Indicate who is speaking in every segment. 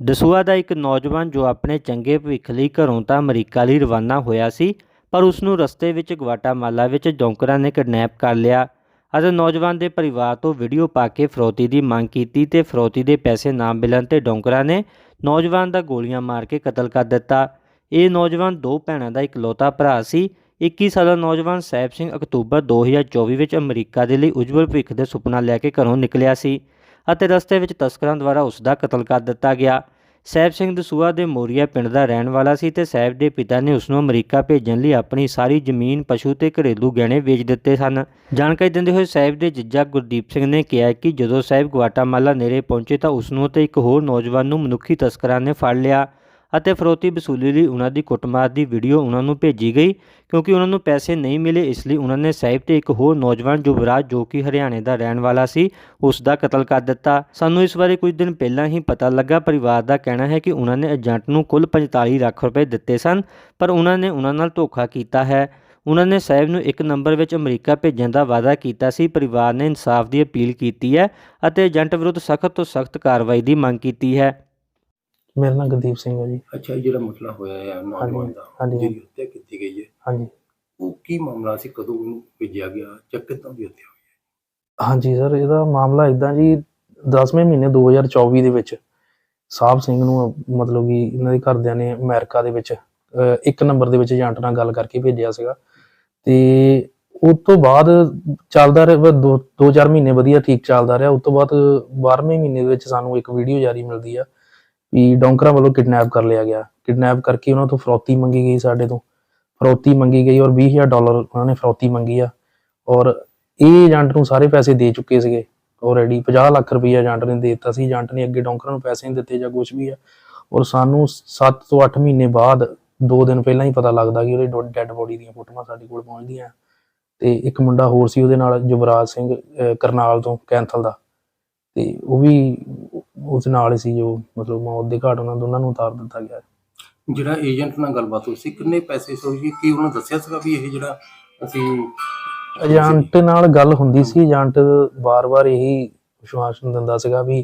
Speaker 1: ਦਸੂਹਾ ਦਾ ਇੱਕ ਨੌਜਵਾਨ ਜੋ ਆਪਣੇ ਚੰਗੇ ਭਵਿੱਖ ਲਈ ਘਰੋਂ ਤਾਂ ਅਮਰੀਕਾ ਲਈ ਰਵਾਨਾ ਹੋਇਆ ਸੀ, ਪਰ ਉਸ ਨੂੰ ਰਸਤੇ ਵਿੱਚ ਗਵਾਟਾਮਾਲਾ ਵਿੱਚ ਡੌਂਕਰਾਂ ਨੇ ਕਿਡਨੈਪ ਕਰ ਲਿਆ। ਅਤੇ ਨੌਜਵਾਨ ਦੇ ਪਰਿਵਾਰ ਤੋਂ ਵੀਡੀਓ ਪਾ ਕੇ ਫਰੌਤੀ ਦੀ ਮੰਗ ਕੀਤੀ ਤੇ ਫਰੋਤੀ ਦੇ ਪੈਸੇ ਨਾ ਮਿਲਣ ਤੇ ਡੌਂਕਰਾਂ ਨੇ ਨੌਜਵਾਨ ਦਾ ਗੋਲੀਆਂ ਮਾਰ ਕੇ ਕਤਲ ਕਰ ਦਿੱਤਾ। ਇਹ ਨੌਜਵਾਨ ਦੋ ਭੈਣਾਂ ਦਾ ਇਕਲੌਤਾ ਭਰਾ ਸੀ। 21 ਸਾਲਾ ਨੌਜਵਾਨ ਸੈਬ ਸਿੰਘ ਅਕਤੂਬਰ 2024 ਵਿੱਚ ਅਮਰੀਕਾ ਦੇ ਲਈ ਉਜਵਲ ਭਵਿੱਖ ਦੇ ਸੁਪਨਾ ਲੈ ਕੇ ਘਰੋਂ ਨਿਕਲਿਆ ਸੀ। ਅਤੇ ਰਸਤੇ ਵਿੱਚ ਤਸਕਰਾਂ ਦੁਆਰਾ ਉਸ ਦਾ ਕਤਲ ਕਰ ਦਿੱਤਾ ਗਿਆ। ਸੈਬ ਸਿੰਘ ਦਸੂਆ ਦੇ ਮੋਰੀਆ ਪਿੰਡ ਦਾ ਰਹਿਣ ਵਾਲਾ ਸੀ ਤੇ ਸੈਬ ਦੇ ਪਿਤਾ ਨੇ ਉਸ ਨੂੰ ਅਮਰੀਕਾ ਭੇਜਣ ਲਈ ਆਪਣੀ ਸਾਰੀ ਜ਼ਮੀਨ, ਪਸ਼ੂ ਤੇ ਘਰੇਲੂ ਗਹਿਣੇ ਵੇਚ ਦਿੱਤੇ ਸਨ। ਜਾਣਕਾਰੀ ਦਿੰਦੇ ਹੋਏ ਸੈਬ ਦੇ ਜੱਜਾ ਗੁਰਦੀਪ ਸਿੰਘ ਨੇ ਕਿਹਾ ਕਿ ਜਦੋਂ ਸੈਬ ਗੁਆਟਾਮਾਲਾ ਨੇੜੇ ਪਹੁੰਚੇ ਤਾਂ ਉਸ ਨੂੰ ਤੇ ਇੱਕ ਹੋਰ ਨੌਜਵਾਨ ਨੂੰ ਮਨੁੱਖੀ ਤਸਕਰਾਂ ਨੇ ਫੜ ਲਿਆ। ਅਤੇ ਫਰੋਤੀ ਵਸੂਲੀ ਲਈ ਉਹਨਾਂ ਦੀ ਕੁੱਟਮਾਰ ਦੀ ਵੀਡੀਓ ਉਹਨਾਂ ਨੂੰ ਭੇਜੀ ਗਈ ਕਿਉਂਕਿ ਉਹਨਾਂ ਨੂੰ ਪੈਸੇ ਨਹੀਂ ਮਿਲੇ, ਇਸ ਲਈ ਉਹਨਾਂ ਨੇ ਸਾਹਿਬ ਤੇ ਇੱਕ ਹੋਰ ਨੌਜਵਾਨ ਯੁਵਰਾਜ ਜੋ ਕਿ ਹਰਿਆਣੇ ਦਾ ਰਹਿਣ ਵਾਲਾ ਸੀ, ਉਸ ਦਾ ਕਤਲ ਕਰ ਦਿੱਤਾ। ਸਾਨੂੰ ਇਸ ਬਾਰੇ ਕੁਝ ਦਿਨ ਪਹਿਲਾਂ ਹੀ ਪਤਾ ਲੱਗਾ, ਪਰਿਵਾਰ ਦਾ ਕਹਿਣਾ ਹੈ ਕਿ ਉਹਨਾਂ ਨੇ ਏਜੰਟ ਨੂੰ ਕੁੱਲ 45 ਲੱਖ ਰੁਪਏ ਦਿੱਤੇ ਸਨ, ਪਰ ਉਹਨਾਂ ਨੇ ਉਹਨਾਂ ਨਾਲ ਧੋਖਾ ਕੀਤਾ ਹੈ। ਉਹਨਾਂ ਨੇ ਸਾਹਿਬ ਨੂੰ ਇੱਕ ਨੰਬਰ ਵਿੱਚ ਅਮਰੀਕਾ ਭੇਜਣ ਦਾ ਵਾਅਦਾ ਕੀਤਾ ਸੀ। ਪਰਿਵਾਰ ਨੇ ਇਨਸਾਫ ਦੀ ਅਪੀਲ ਕੀਤੀ ਹੈ ਅਤੇ ਏਜੰਟ ਵਿਰੁੱਧ ਸਖਤ ਤੋਂ ਸਖਤ ਕਾਰਵਾਈ ਦੀ ਮੰਗ ਕੀਤੀ ਹੈ।
Speaker 2: ਮੇਰਾ ਨਾਮ ਗੁਰਦੀਪ ਸਿੰਘ ਹੈ ਜੀ।
Speaker 3: ਅੱਛਾ ਇਹ ਜਿਹੜਾ ਮਸਲਾ ਹੋਇਆ ਹੈ ਨੌਜਵਾਨ ਦਾ
Speaker 2: ਹਾਂਜੀ।
Speaker 3: ਜਿਹਦੀ ਹੱਤਿਆ ਕੀਤੀ ਗਈ ਹੈ।
Speaker 2: ਹਾਂਜੀ।
Speaker 3: ਉਹ ਕੀ ਮਾਮਲਾ ਸੀ ਕਦੋਂ ਉਹਨੂੰ ਭੇਜਿਆ ਗਿਆ ਜਾਂ ਕਿੱਦਾਂ ਦੀ ਹੱਤਿਆ ਹੋਈ
Speaker 2: ਹਾਂਜੀ ਸਰ ਇਹਦਾ ਮਾਮਲਾ ਇਦਾਂ ਜੀ 10ਵੇਂ ਮਹੀਨੇ 2024 ਦੇ ਵਿੱਚ ਸਾਹਿਬ ਸਿੰਘ ਨੂੰ ਮਤਲਬ ਕਿ ਇਹਨਾਂ ਦੇ ਘਰਦਿਆਂ ਨੇ ਅਮਰੀਕਾ ਦੇ ਵਿੱਚ ਅਹ, ਇੱਕ ਨੰਬਰ ਦੇ ਵਿੱਚ ਏਜੰਟ ਨਾਲ ਗੱਲ ਕਰਕੇ ਭੇਜਿਆ ਸੀਗਾ। ਤੇ ਉਸ ਤੋਂ ਬਾਅਦ ਚੱਲਦਾ ਰਿਹਾ ਦੋ ਦੋ ਚਾਰ ਮਹੀਨੇ ਵਧੀਆ ਠੀਕ ਚੱਲਦਾ ਰਿਹਾ। ਉਸ ਤੋਂ ਬਾਅਦ 12ਵੇਂ ਮਹੀਨੇ ਦੇ ਵਿੱਚ ਸਾਨੂੰ ਇੱਕ ਵੀਡੀਓ ਜਾਰੀ ਮਿਲਦੀ ਆ। ਵੀ ਡੌਂਕਰਾਂ ਵੱਲੋਂ ਕਿਡਨੈਪ ਕਰ ਲਿਆ ਗਿਆ। ਕਿਡਨੈਪ ਕਰਕੇ ਉਹਨਾਂ ਤੋਂ ਫਰੋਤੀ ਮੰਗੀ ਗਈ ਸਾਡੇ ਤੋਂ। ਫਰੋਤੀ ਮੰਗੀ ਗਈ ਔਰ 20000 ਡਾਲਰ ਉਹਨਾਂ ਨੇ ਫਰੋਤੀ ਮੰਗੀ ਆ। ਔਰ ਇਹ ਏਜੰਟ ਨੂੰ ਸਾਰੇ ਪੈਸੇ ਦੇ ਚੁੱਕੇ ਸੀਗੇ। ਆਲਰੇਡੀ 50 ਲੱਖ ਰੁਪਏ ਏਜੰਟ ਨੇ ਦੇ ਦਿੱਤਾ ਸੀ। ਏਜੰਟ ਨੇ ਅੱਗੇ ਡੌਂਕਰਾਂ ਨੂੰ ਪੈਸੇ ਨਹੀਂ ਦਿੱਤੇ ਜਾਂ ਕੁਝ ਵੀ ਆ। ਔਰ ਸਾਨੂੰ 7 ਤੋਂ 8 ਮਹੀਨੇ ਬਾਅਦ 2 ਦਿਨ ਪਹਿਲਾਂ ਹੀ ਪਤਾ ਲੱਗਦਾ ਕਿ ਉਹਦੇ ਡੈੱਡ ਬੋਡੀ ਦੀਆਂ ਫੋਟੋਆਂ ਸਾਡੇ ਕੋਲ ਪਹੁੰਚਦੀਆਂ। ਤੇ ਇੱਕ ਮੁੰਡਾ ਹੋਰ ਸੀ ਉਹਦੇ ਨਾਲ ਯੁਵਰਾਜ ਸਿੰਘ ਕਰਨਾਲ ਤੋਂ ਕੈਂਥਲ ਦਾ। ਤੇ ਉਹ ਵੀ ਉਸ ਨਾਲ ਸੀ ਜੋ ਮਤਲਬ ਮੌਤ ਦੇ ਘਾਟ ਉਹਨਾਂ ਦੋਨਾਂ ਨੂੰ ਉਤਾਰ ਦਿੱਤਾ ਗਿਆ।
Speaker 3: ਜਿਹੜਾ ਏਜੰਟ ਨਾਲ ਗੱਲਬਾਤ ਹੋਈ ਸੀ ਕਿੰਨੇ ਪੈਸੇ ਸੀ ਕੀ ਉਹਨਾਂ ਦੱਸਿਆ ਸੀਗਾ ਵੀ ਇਹ ਜਿਹੜਾ ਅਸੀਂ
Speaker 2: ਏਜੰਟ ਨਾਲ ਗੱਲ ਹੁੰਦੀ ਸੀ ਏਜੰਟ ਵਾਰ-ਵਾਰ ਇਹੀ ਵਿਸ਼ਵਾਸਨ ਦਿੰਦਾ ਸੀਗਾ ਵੀ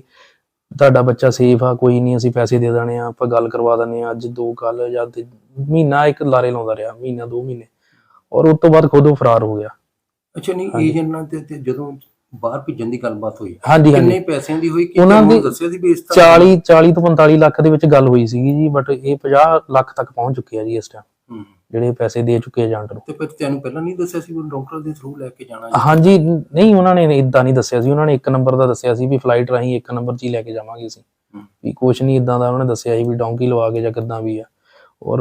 Speaker 2: ਤੁਹਾਡਾ ਬੱਚਾ ਸੇਫ ਆ ਕੋਈ ਨਹੀਂ ਅਸੀਂ ਪੈਸੇ ਦੇ ਦੇਣੇ ਆ ਆਪਾਂ ਗੱਲ ਕਰਵਾ ਦਿੰਦੇ ਆ ਅੱਜ ਦੋ ਕੱਲ ਜਾਂ ਤੇ ਮਹੀਨਾ ਇੱਕ ਲਾਰੇ ਲਾਉਂਦਾ ਰਿਹਾ ਮਹੀਨਾ ਦੋ ਮਹੀਨੇ। ਔਰ ਉਸ ਤੋਂ ਬਾਅਦ ਖੁਦ ਉਹ ਫਰਾਰ ਹੋ ਗਿਆ।
Speaker 3: ਅੱਛਾ ਨਹੀਂ। ਏਜੰਟ ਨਾਲ ਤੇ ਜਦੋਂ ਬਾਹਰ ਭੇਜਣ ਦੀ ਗੱਲਬਾਤ ਹੋਈ।
Speaker 2: ਹਾਂਜੀ
Speaker 3: ਕਿੰਨੇ
Speaker 2: ਹਾਂਜੀ
Speaker 3: ਪੈਸਿਆਂ ਦੀ ਹੋਈ ਕਿ
Speaker 2: ਉਹਨਾਂ ਦੀ
Speaker 3: ਦੱਸਿਆ ਸੀ ਵੀ ਇਸ ਤਰ੍ਹਾਂ
Speaker 2: 40 40 ਤੋਂ 45 ਲੱਖ ਦੇ ਵਿੱਚ ਗੱਲ ਹੋਈ ਸੀਗੀ ਜੀ ਬਟ ਇਹ 50 ਲੱਖ ਤੱਕ ਪਹੁੰਚ ਚੁੱਕੇ ਆ ਜੀ ਇਸ ਟਾਈਮ। ਜਿਹੜੇ ਪੈਸੇ ਦੇ ਚੁੱਕੇ ਏਜੰਟ ਨੂੰ
Speaker 3: ਤੇ। ਫਿਰ ਤੈਨੂੰ ਪਹਿਲਾਂ ਨਹੀਂ ਦੱਸਿਆ ਸੀ ਵੀ ਡਾਕਟਰ ਦੇ ਥਰੂ ਲੈ ਕੇ ਜਾਣਾ?
Speaker 2: ਹਾਂਜੀ ਨਹੀਂ ਉਹਨਾਂ ਨੇ ਇਦਾਂ ਨਹੀਂ ਦੱਸਿਆ ਸੀ। ਉਹਨਾਂ ਨੇ ਇੱਕ ਨੰਬਰ ਦਾ ਦੱਸਿਆ ਸੀ ਵੀ ਫਲਾਈਟ ਰਾਹੀਂ ਇੱਕ ਨੰਬਰ 'ਚ ਹੀ ਲੈ ਕੇ ਜਾਵਾਂਗੇ ਅਸੀਂ। ਵੀ ਕੁਛ ਨਹੀਂ ਇਦਾਂ ਦਾ ਉਹਨਾਂ ਨੇ ਦੱਸਿਆ ਸੀ ਵੀ ਡੌਂਕੀ ਲਵਾ ਕੇ ਜਾਂ ਕਿੱਦਾਂ ਵੀ ਆ। ਔਰ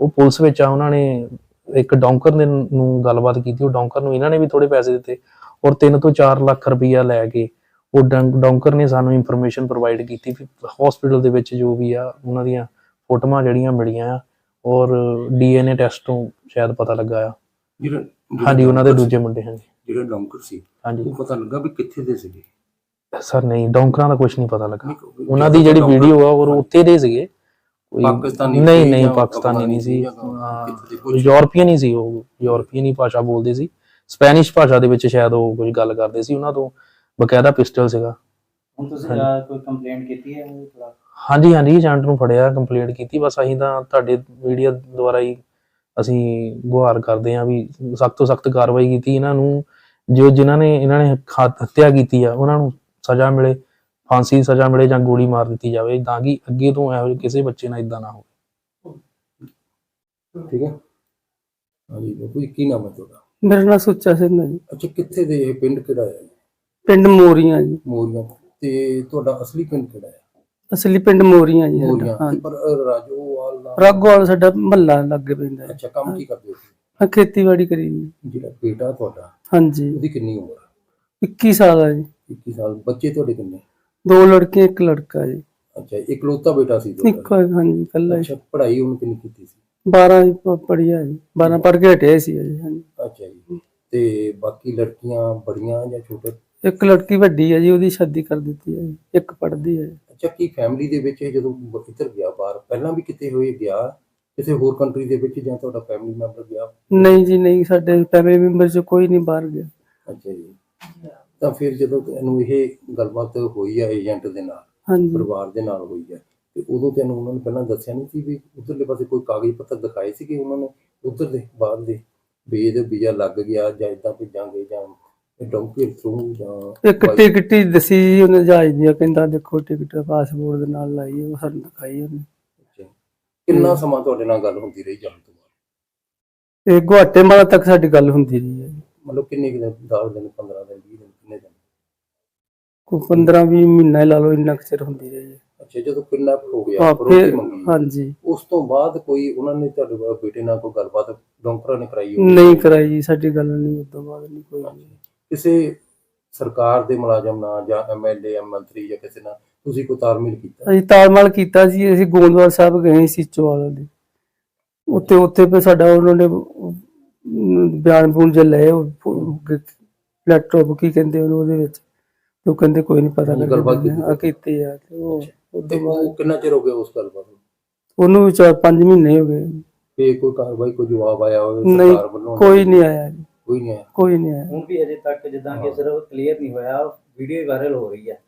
Speaker 2: ਉਹ ਪੁਲਿਸ ਵਿੱਚ ਆ ਉਹਨਾਂ ਨੇ ਇੱਕ ਡੌਂਕਰ ਨੇ ਨੂੰ ਗੱਲਬਾਤ ਕੀਤੀ ਉਹ ਡੌਂਕਰ ਨੂੰ ਇਹਨਾਂ ਨੇ ਵੀ ਥੋੜੇ ਪੈਸੇ ਦਿੱਤੇ ਔਰ 3 ਤੋਂ 4 ਲੱਖ ਰੁਪਈਆ ਲੈ ਕੇ ਉਹ ਡੌਂਕਰ ਨੇ ਸਾਨੂੰ ਇਨਫੋਰਮੇਸ਼ਨ ਪ੍ਰੋਵਾਈਡ ਕੀਤੀ ਵੀ ਹਸਪੀਟਲ ਦੇ ਵਿੱਚ ਜੋ ਵੀ ਆ ਉਹਨਾਂ ਦੀਆਂ ਫੋਟੋਆਂ ਜਿਹੜੀਆਂ ਮਿਲੀਆਂ ਆ ਔਰ ਡੀਐਨਏ ਟੈਸਟ ਤੋਂ ਸ਼ਾਇਦ ਪਤਾ ਲੱਗਾ ਆ। ਹਾਂਜੀ ਉਹਨਾਂ ਦੇ ਦੂਜੇ ਮੁੰਡੇ ਹਾਂਜੀ।
Speaker 3: ਜਿਹੜਾ ਡਾਕਟਰ ਸੀ
Speaker 2: ਹਾਂਜੀ।
Speaker 3: ਉਹ ਪਤਾ ਲੱਗਾ ਵੀ ਕਿੱਥੇ ਦੇ ਸੀਗੇ?
Speaker 2: ਸਰ ਨਹੀਂ ਡੌਂਕਰਾਂ ਦਾ ਕੁਝ ਨਹੀਂ ਪਤਾ ਲੱਗਾ। ਉਹਨਾਂ ਦੀ ਜਿਹੜੀ
Speaker 3: ਡੌਂਕਰ-
Speaker 2: ਵੀਡੀਓ ਆ ਉਹ ਉੱਥੇ ਦੇ ਸੀਗੇ। ਕੋਈ
Speaker 3: ਪਾਕਿਸਤਾਨੀ
Speaker 2: ਨਹੀਂ ਨਹੀਂ ਪਾਕਿਸਤਾਨੀ ਨਹੀਂ ਸੀ। ਯੂਰਪੀਅਨ ਹੀ ਸੀ ਉਹ ਯੂਰਪੀਅਨ ਹੀ ਭਾਸ਼ਾ ਬੋਲਦੇ ਸੀ। ਸਪੈਨਿਸ਼ ਭਾਸ਼ਾ ਦੇ ਵਿੱਚ ਸ਼ਾਇਦ ਉਹ ਕੁਝ ਗੱਲ ਕਰਦੇ ਸੀ ਉਹਨਾਂ ਤੋਂ ਬਕਾਇਦਾ ਪਿਸਟਲ ਸੀਗਾ।
Speaker 4: ਹੁਣ ਤੁਸੀਂ ਕੋਈ ਕੰਪਲੇਂਟ ਕੀਤੀ ਹੈ ਉਹਦੇ ਖਿਲਾਫ
Speaker 2: ਹਾਂਜੀ ਹਾਂਜੀ ਏਜੰਟ ਨੂੰ ਫੜਿਆ ਕੰਪਲੇਂਟ ਕੀਤੀ ਬਸ ਅਸੀਂ ਤਾਂ ਤੁਹਾਡੇ ਮੀਡੀਆ ਦੁਆਰਾ ਹੀ ਅਸੀਂ ਗੁਹਾਰ ਕਰਦੇ ਹਾਂ ਵੀ ਸਖਤ ਤੋਂ ਸਖਤ ਕਾਰਵਾਈ ਕੀਤੀ ਇਹਨਾਂ ਨੂੰ। ਜੋ ਜਿਨ੍ਹਾਂ ਨੇ ਇਹਨਾਂ ਨੇ ਹੱਤਿਆ ਕੀਤੀ ਆ ਉਹਨਾਂ ਨੂੰ ਸਜ਼ਾ ਮਿਲੇ। ਫਾਂਸੀ ਦੀ ਸਜ਼ਾ ਮਿਲੇ ਜਾਂ ਗੋਲੀ ਮਾਰ ਦਿੱਤੀ ਜਾਵੇ ਤਾਂ ਕਿ ਅੱਗੇ ਤੋਂ ਇਹੋ ਜਿਹੇ ਕਿਸੇ ਬੱਚੇ ਨਾਲ ਇਦਾਂ ਨਾ ਹੋਵੇ।
Speaker 3: ਠੀਕ ਹੈ। ਹਾਂਜੀ ਬਾਪੂ ਜੀ, ਕੀ ਨਾਮ ਹੈ ਤੁਹਾਡਾ?
Speaker 5: ਮੇਰਾ ਨਾਮ ਸੁੱਚਾ ਸਿੰਘ ਹੈ ਜੀ।
Speaker 3: ਅੱਛਾ ਕਿੱਥੇ ਦੇ ਇਹ ਪਿੰਡ ਕਿਹੜਾ ਹੈ?
Speaker 5: ਪਿੰਡ ਮੋਰੀਆਂ ਜੀ।
Speaker 3: ਮੋਰੀਆਂ। ਤੇ ਤੁਹਾਡਾ ਅਸਲੀ ਪਿੰਡ ਕਿਹੜਾ ਹੈ?
Speaker 5: ਅਸਲੀ ਪਿੰਡ ਮੋਰੀਆਂ ਜੀ। ਸਾਡਾ,
Speaker 3: ਮੋਰੀਆਂ।
Speaker 5: ਹਾਂ।
Speaker 3: ਤੇ ਪਰ ਅ, ਰਾਜੋਵਾਲ ਦਾ
Speaker 5: ਰਾਗੋਵਾਲ ਸਾਡਾ ਮਹੱਲਾ ਲੱਗੇ ਪੈਂਦਾ ਹੈ।
Speaker 3: ਅੱਛਾ ਕੰਮ ਕੀ ਕਰਦੇ ਹੋ ਤੁਸੀਂ?
Speaker 5: ਹਾਂ, ਖੇਤੀਬਾੜੀ ਕਰੀ ਜੀ
Speaker 3: ਜਿਹੜਾ ਬੇਟਾ ਤੁਹਾਡਾ
Speaker 5: ਹਾਂਜੀ।
Speaker 3: ਉਹਦੀ ਕਿੰਨੀ ਉਮਰ ਹੈ?
Speaker 5: 21 ਸਾਲ ਹੈ ਜੀ।
Speaker 3: 21 ਸਾਲ। ਬੱਚੇ ਤੁਹਾਡੇ ਕਿੰਨੇ?
Speaker 5: ਦੋ ਲੜਕੀਆਂ ਇੱਕ ਲੜਕਾ ਜੀ।
Speaker 3: ਅੱਛਾ ਇਕਲੌਤਾ ਬੇਟਾ ਸੀ ਤੁਹਾਡਾ?
Speaker 5: ਇੱਕ ਹਾਂਜੀ ਕੱਲਾ
Speaker 3: ਅੱਛਾ ਪੜ੍ਹਾਈ ਉਹਨੇ ਕਿੰਨੀ ਕੀਤੀ ਸੀ?
Speaker 5: 12 ਪੜਿਆ ਜੀ। 12 ਪੜ ਕੇ ਹਟਿਆ ਸੀ ਜੀ ਹਾਂਜੀ।
Speaker 3: ਅੱਛਾ ਜੀ। ਤੇ ਬਾਕੀ ਲੜਕੀਆਂ ਬੜੀਆਂ ਜਾਂ ਛੋਟੇ?
Speaker 5: ਇੱਕ ਲੜਕੀ ਵੱਡੀ ਹੈ ਜੀ ਉਹਦੀ ਸ਼ਾਦੀ ਕਰ ਦਿੱਤੀ ਹੈ ਜੀ। ਇੱਕ ਪੜਦੀ ਹੈ
Speaker 3: ਅੱਛਾ ਕੀ ਫੈਮਿਲੀ ਦੇ ਵਿੱਚ ਇਹ ਜਦੋਂ ਬ- ਇੱਧਰ ਗਿਆ ਬਾਹਰ ਪਹਿਲਾਂ ਵੀ ਕਿਤੇ ਹੋਏ ਗਿਆ ਕਿਸੇ ਹੋਰ ਕੰਟਰੀ ਦੇ ਵਿੱਚ ਜਾਂ ਤੁਹਾਡਾ ਫੈਮਿਲੀ ਮੈਂਬਰ ਗਿਆ?
Speaker 5: ਨਹੀਂ ਜੀ ਨਹੀਂ ਸਾਡੇ ਫੈਮਿਲੀ ਮੈਂਬਰ ਚ ਕੋਈ ਨਹੀਂ ਬਾਹਰ ਗਿਆ।
Speaker 3: ਅੱਛਾ ਜੀ। ਤਾਂ ਫਿਰ ਜਦੋਂ ਇਹਨੂੰ ਇਹ ਗੱਲਬਾਤ ਹੋਈ ਆ ਏਜੰਟ ਦੇ ਨਾਲ
Speaker 5: ਹਾਂਜੀ।
Speaker 3: ਪਰਿਵਾਰ ਦੇ ਨਾਲ ਹੋਈ ਹੈ ਤੇ ਉਦੋਂ ਤੈਨੂੰ ਉਹਨਾਂ ਨੇ ਪਹਿਲਾਂ ਦੱਸਿਆ ਨਹੀਂ ਸੀ ਵੀ ਉਧਰਲੇ ਪਾਸੇ ਕੋਈ ਕਾਗਜ਼ ਪੱਤਰ ਦਿਖਾਏ ਸੀ ਕਿ ਉਹਨਾਂ ਨੇ ਉਧਰ ਦੇ ਬਾਹਰ ਦੇ ਵੀ ਇਹਦੇ ਵੀਜ਼ਾ ਲੱਗ ਗਿਆ ਜਾਂ ਇਦਾਂ ਭੇਜਾਂਗੇ ਜਾਂ ਡੌਂਕੀ ਥਰੂ ਜਾਂ
Speaker 5: ਇੱਕ ਟਿਕਟ ਹੀ ਦਸੀ ਜੀ ਉਹਨੇ ਜਹਾਜ਼ ਦੀ ਕਹਿੰਦਾ ਦੇਖੋ ਟਿਕਟ ਪਾਸਪੋਰਟ ਦੇ ਨਾਲ ਲਾਈ ਉਹ ਸਾਨੂੰ ਦਿਖਾਈ ਉਹਨੇ।
Speaker 3: ਕਿੰਨਾ ਸਮਾਂ ਤੁਹਾਡੇ ਨਾਲ ਗੱਲ ਹੁੰਦੀ ਰਹੀ ਜਾਣ ਤੋਂ ਬਾਅਦ?
Speaker 5: ਤੇ ਗੁਆਟੇਮਾਲਾ ਤੱਕ ਸਾਡੀ ਗੱਲ ਹੁੰਦੀ ਰਹੀ ਹੈ
Speaker 3: ਮਤਲਬ ਕਿੰਨੇ ਕੁ ਦਿਨ 10 ਦਿਨ 15 ਦਿਨ 20 ਦਿਨ ਕਿੰਨੇ ਦਿਨ?
Speaker 5: ਕੋਈ 15 20 ਮਹੀਨਾ ਲਾ ਲਓ ਇੰਨਾ ਕੁ ਚਿਰ ਹੁੰਦੀ ਰਹੀ ਹੈ।
Speaker 3: ਅੱਛਾ ਜਦੋਂ ਕਿਡਨੈਪ ਹੋ ਗਿਆ
Speaker 5: ਹਾਂ ਫਿਰ
Speaker 3: ਮੰਗੀ।
Speaker 5: ਹਾਂਜੀ।
Speaker 3: ਉਸ ਤੋਂ ਬਾਅਦ ਕੋਈ ਉਹਨਾਂ ਨੇ ਤੁਹਾਡੇ ਬੇਟੇ ਨਾਲ ਕੋਈ ਗੱਲਬਾਤ ਡਾਕਟਰਾਂ ਨੇ ਕਰਾਈ ਹੋਵੇ?
Speaker 5: ਨਹੀਂ ਕਰਾਈ ਜੀ ਸਾਡੀ ਗੱਲ ਨਹੀਂ ਉਸ ਤੋਂ ਬਾਅਦ ਨਹੀਂ ਕੋਈ।
Speaker 3: ਕਿਸੇ ਸਰਕਾਰ ਦੇ ਮੁਲਾਜ਼ਮ ਨਾਲ ਜਾਂ ਐਮਐਲਏ ਜਾਂ ਮੰਤਰੀ ਜਾਂ ਕਿਸੇ ਨਾਲ ਤੁਸੀਂ ਕੋਈ ਤਾਲਮੇਲ ਕੀਤਾ?
Speaker 5: ਅਸੀਂ ਤਾਲਮਾਲ ਕੀਤਾ ਜੀ ਅਸੀਂ ਗੋਂਦਵਾਲ ਸਾਹਿਬ ਗਏ ਸੀ ਚੋਵਾਲ ਦੇ। ਉੱਥੇ ਉੱਥੇ ਪੇ ਸਾਡਾ ਉਹਨਾਂ ਨੇ ਅਮ, ਬਿਆਨ ਬੂਨ ਜੇ ਲਏ ਲੈਪਟਾਪ ਕੀ ਕਹਿੰਦੇ ਉਹਨੂੰ ਉਹਦੇ ਵਿੱਚ? ਉਹ ਕਹਿੰਦੇ ਕੋਈ ਨਹੀਂ ਪਤਾ ਲੱਗਦਾ
Speaker 3: ਗੱਲਬਾਤ ਕੀਤੀ।
Speaker 5: ਆ ਕੀਤੀ ਆ ਤੇ ਉਹ
Speaker 3: ਤੇ
Speaker 5: ਤੋਂ ਬਾਅਦ
Speaker 3: ਉਹ ਕਿੰਨਾ ਚਿਰ ਹੋ ਗਿਆ ਉਸ ਗੱਲਬਾਤ ਨੂੰ?
Speaker 5: ਉਹਨੂੰ ਵੀ ਚਾਰ ਪੰਜ ਮਹੀਨੇ ਹੋ ਗਏ।
Speaker 3: ਤੇ ਕੋਈ ਕਾਰਵਾਈ ਕੋਈ ਜਵਾਬ ਆਇਆ ਹੋਵੇ
Speaker 5: ਨਹੀਂ,
Speaker 3: ਸਰਕਾਰ ਵੱਲੋਂ?
Speaker 5: ਕੋਈ ਨਹੀਂ ਆਇਆ ਜੀ।
Speaker 3: ਕੋਈ ਨਹੀਂ ਆਇਆ।
Speaker 5: ਕੋਈ ਨਹੀਂ ਆਇਆ।
Speaker 4: ਹੁਣ ਵੀ ਅਜੇ ਤੱਕ ਜਿੱਦਾਂ ਕਿ ਸਿਰਫ ਕਲੀਅਰ ਨਹੀਂ ਹੋਇਆ ਵੀਡੀਓ ਵਾਇਰਲ ਹੋ ਰਹੀ ਹੈ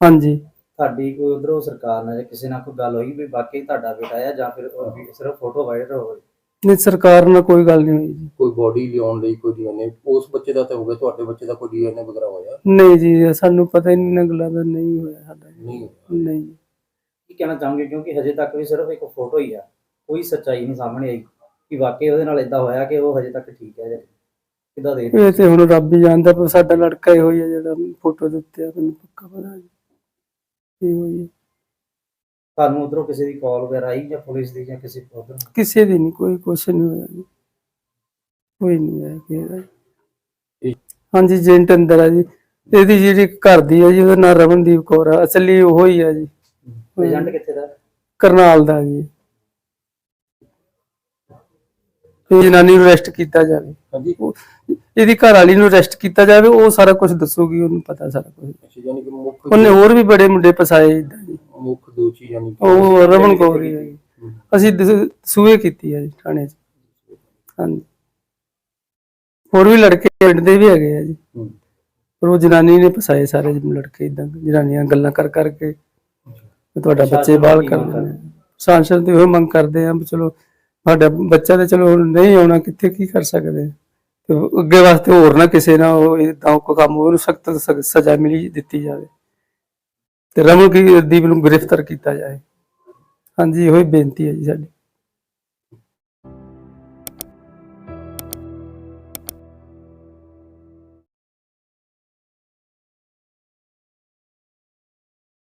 Speaker 5: ਹਾਂਜੀ।
Speaker 4: ਤੁਹਾਡੀ ਕੋਈ ਉਧਰੋਂ ਸਰਕਾਰ ਨਾਲ ਜਾਂ ਕਿਸੇ ਨਾਲ ਕੋਈ ਗੱਲ ਹੋਈ ਵੀ ਬਾਕੀ ਤੁਹਾਡਾ ਬੇਟਾ ਆ ਜਾਂ ਫਿਰ ਉਹ ਵੀ ਸਿਰਫ ਫੋਟੋ ਵਾਇਰਲ ਹੋ ਰਹੀ?
Speaker 5: ਨਹੀਂ ਸਰਕਾਰ ਨਾਲ ਕੋਈ ਗੱਲ ਨਹੀਂ ਹੋਈ ਜੀ।
Speaker 3: ਕੋਈ ਬੋਡੀ ਲਿਆਉਣ ਲਈ ਕੋਈ ਡੀਐਨਏ ਉਸ ਬੱਚੇ ਦਾ ਤਾਂ ਹੋ ਗਿਆ ਤੁਹਾਡੇ ਬੱਚੇ ਦਾ ਕੋਈ ਡੀਐਨਏ ਵਗੈਰਾ ਹੋਇਆ?
Speaker 5: ਨਹੀਂ ਜੀ ਸਾਨੂੰ ਪਤਾ ਹੀ ਨਹੀਂ ਨਾ ਗੱਲਾਂ ਦਾ ਨਹੀਂ ਹੋਇਆ ਸਾਡਾ।
Speaker 3: ਨਹੀਂ ਹੋਇਆ।
Speaker 5: ਨਹੀਂ।
Speaker 4: ਕੀ ਕਹਿਣਾ ਚਾਹੋਗੇ? ਕਿਉਂਕਿ ਹਜੇ ਤੱਕ ਵੀ ਸਿਰਫ ਇੱਕ ਫੋਟੋ ਹੀ ਆ ਕੋਈ ਸੱਚਾਈ ਨਹੀਂ ਸਾਹਮਣੇ ਆਈ ਕਿ ਵਾਕਈ ਉਹਦੇ ਨਾਲ ਇਦਾਂ ਹੋਇਆ ਕਿ ਉਹ ਹਜੇ ਤੱਕ ਠੀਕ ਹੈ ਜਾਂ ਕਿੱਦਾਂ ਦੇ
Speaker 5: ਇਹ ਤੇ ਹੁਣ ਰੱਬ ਹੀ ਜਾਣਦਾ ਪਰ ਸਾਡਾ ਲੜਕਾ ਹੀ ਹੋਈ ਹੈ ਜਿਹੜਾ ਫੋਟੋ ਦੇ ਉੱਤੇ ਆ ਮੈਨੂੰ ਪੱਕਾ ਪਤਾ ਜੀ। ਇਹ ਹੋਈ ਹੈ।
Speaker 4: ਤੁਹਾਨੂੰ ਉਧਰੋਂ ਕਿਸੇ ਦੀ ਕਾਲ ਵਗੈਰਾ ਆਈ ਜਾਂ ਪੁਲਿਸ ਦੀ ਜਾਂ ਕਿਸੇ ਉਧਰ?
Speaker 5: ਕਿਸੇ ਦੀ ਨਹੀਂ ਕੋਈ ਕੁਛ ਨਹੀਂ ਹੋਇਆ ਜੀ। ਕੋਈ ਨਹੀਂ ਆਇਆ ਕਿਸੇ ਦਾ
Speaker 3: ਇਹ-
Speaker 5: ਹਾਂਜੀ ਜੈਂਟ ਅੰਦਰ ਆ ਜੀ। ਇਹਦੀ ਜਿਹੜੀ ਘਰ ਦੀ ਹੈ ਜੀ ਉਹਦਾ ਨਾਮ ਰਮਨਦੀਪ ਕੌਰ ਆ। ਅਸਲੀ ਉਹ ਹੀ ਆ ਜੀ।
Speaker 4: ਏਜੰਟ ਕਿੱਥੇ ਦਾ?
Speaker 5: ਕਰਨਾਲ ਦਾ ਜੀ। ਇਹ ਜਨਾਨੀ ਨੂੰ ਅਰੈਸਟ ਕੀਤਾ ਜਾਵੇ। ਇਹਦੀ ਘਰ ਵਾਲੀ ਨੂੰ ਅਰੈਸਟ ਕੀਤਾ ਜਾਵੇ ਉਹ ਸਾਰਾ ਕੁਝ ਦੱਸੂਗੀ ਉਹਨੂੰ ਪਤਾ ਸਾਰਾ ਕੁਝ
Speaker 3: ਅੱਛਾ ਯਾਨੀ ਕਿ ਮੁੱਖ
Speaker 5: ਉਹਨੇ ਹੋਰ ਵੀ ਬੜੇ ਮੁੰਡੇ ਫਸਾਏ। ਜੀ
Speaker 3: ਮੁੱਖ ਦੋਸ਼ੀ ਯਾਨੀ ਕਿ
Speaker 5: ਉਹ ਰਮਨ ਹੈ ਜੀ ਅਸੀਂ ਦਸ- ਸੂਏ ਕੀਤੀ ਹੈ ਜੀ ਥਾਣੇ 'ਚ। ਹਾਂਜੀ। ਹੋਰ ਵੀ ਲੜਕੇ ਪਿੰਡ ਦੇ ਵੀ ਹੈਗੇ ਆ ਜੀ। ਪਰ ਉਹ ਜਨਾਨੀ ਨੇ ਫਸਾਏ ਸਾਰੇ ਲੜਕੇ ਇਦਾਂ ਜਨਾਨੀਆਂ ਗੱਲਾਂ ਕਰ ਕਰਕੇ ਵੀ ਤੁਹਾਡਾ ਬੱਚੇ ਬਾਹਰ ਕਰ ਦਿੰਦੇ ਸਾਂਸਦ ਤੇ ਉਹ ਮੰਗ ਕਰਦੇ ਆ ਵੀ ਚਲੋ ਸਾਡਾ ਬੱਚਾ ਤੇ ਚਲੋ ਹੁਣ ਨਹੀਂ ਆਉਣਾ ਕਿੱਥੇ ਕੀ ਕਰ ਸਕਦੇ? ਤੇ ਅੱਗੇ ਵਾਸਤੇ ਹੋਰ ਨਾ ਕਿਸੇ ਨਾਲ ਉਹ ਇਦਾਂ ਕੋ ਕੰਮ ਉਹਨੂੰ ਸਖਤ ਸਜ਼ਾ ਮਿਲੀ ਦਿੱਤੀ ਜਾਵੇ। ਤੇ ਰਮਨ ਕੀ ਦੀਪ ਨੂੰ ਗ੍ਰਿਫਤਾਰ ਕੀਤਾ ਜਾਏ। ਹਾਂਜੀ ਇਹੋ ਹੀ ਬੇਨਤੀ ਹੈ ਜੀ ਸਾਡੀ।